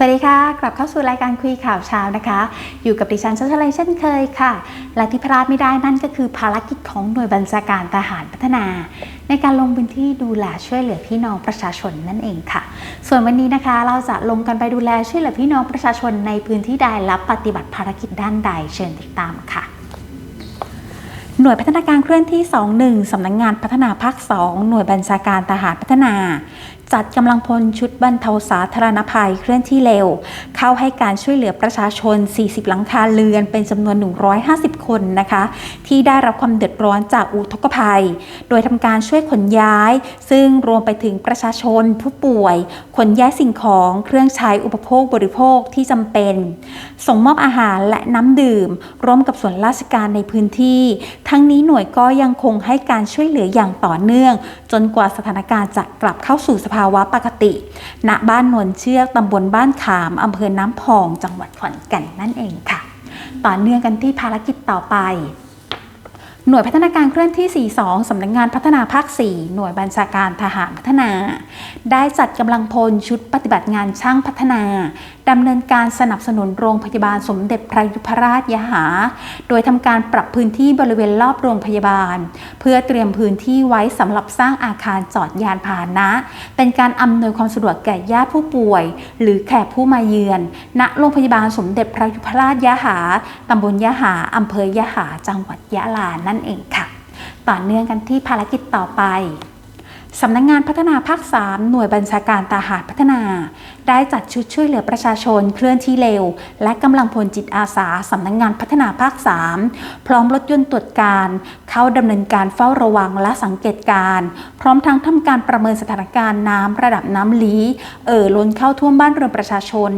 สวัสดีค่ะ กลับเข้าสู่รายการคุยข่าวเช้านะคะ อยู่กับดิฉันชัชลัยเช่นเคยค่ะ และที่พลาดไม่ได้นั่นก็คือภารกิจของหน่วยบัญชาการทหารพัฒนา ในการลงพื้นที่ดูแลช่วยเหลือพี่น้องประชาชนนั่นเองค่ะ ส่วนวันนี้นะคะ เราจะลงกันไปดูแลช่วยเหลือพี่น้องประชาชนในพื้นที่ใดและปฏิบัติภารกิจด้านใดเชิญติดตามค่ะหน่วยพัฒนาการเคลื่อนที่ 21 สำนักงงานพัฒนาภาค 2 หน่วยบัญชาการทหารพัฒนา จัดกำลังพลชุดบรรเทาสาธารณภัยเคลื่อนที่เร็ว เข้าให้การช่วยเหลือประชาชน 40 หลังคาเรือนเป็นจำนวน 150 คนนะคะ ที่ได้รับความเดือดร้อนจากอุทกภัย โดยทำการช่วยขนย้าย ซึ่งรวมไปถึงประชาชน ผู้ป่วยขนย้ายสิ่งของเครื่องใช้อุปโภคบริโภคที่จำเป็น ส่งมอบอาหารและน้ำดื่ม ร่วมกับส่วนราชการในพื้นที่ ทั้งนี้หน่วยก็ยังคงให้การช่วยเหลืออย่างต่อเนื่อง จนกว่าสถานการณ์จะกลับเข้าสู่สภาวะปกติ ณ บ้านนวลเชือกตำบลบ้านขามอำเภอน้ำพอง จังหวัดขอนแก่นนั่นเองค่ะ ต่อเนื่องกันที่ภารกิจต่อไป หน่วยพัฒนาการเคลื่อนที่ 42 สำนักงงานพัฒนาภาค 4 หน่วยบัญชาการทหารพัฒนา ได้จัดกำลังพลชุดปฏิบัติงานช่างพัฒนาดำเนินการสนับสนุนโรงพยาบาลสมเด็จพระยุพราชยหา โดยทำการปรับพื้นที่บริเวณรอบโรงพยาบาล เพื่อเตรียมพื้นที่ไว้สำหรับสร้างอาคารจอดยานพาหนะ เป็นการอำนวยความสะดวกแก่ญาติผู้ป่วย หรือแขกผู้มาเยือน ณ โรงพยาบาลสมเด็จพระยุพราชยหาตำบลยหาอำเภอยหา จังหวัดยะลานั่นเองค่ะ ต่อเนื่องกันที่ภารกิจต่อไป สำนักงงานพัฒนาภาค 3 หน่วยบัญชาการทหารพัฒนา ได้จัดชุดช่วยเหลือประชาชนเคลื่อนที่เร็ว และกำลังพลจิตอาสาสำนักงงานพัฒนาภาค 3 พร้อมรถยนต์ตรวจการ เข้าดำเนินการเฝ้าระวังและสังเกตการ พร้อมทั้งทำการประเมินสถานการณ์น้ำระดับน้ำลีเอ่อล้นเข้าท่วมบ้านเรือนประชาชน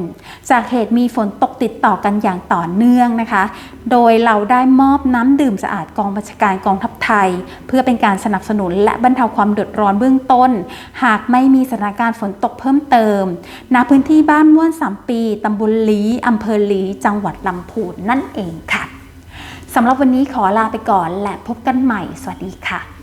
จากเหตุมีฝนตกติดต่อกันอย่างต่อเนื่องนะคะ โดยเราได้มอบน้ำดื่มสะอาดกองบัญชาการกองทัพไทย เพื่อเป็นการสนับสนุนและบรรเทาความเดือดร้อนเบื้องบื้องต้น หากไม่มีสถานการณ์ฝนตกเพิ่มเติมณพื้นที่บ้านม่วนสามปีตำบลลีอำเภอลีจังหวัดลำพูนนั่นเองค่ะสำหรับวันนี้ขอลาไปก่อนและพบกันใหม่ สวัสดีค่ะ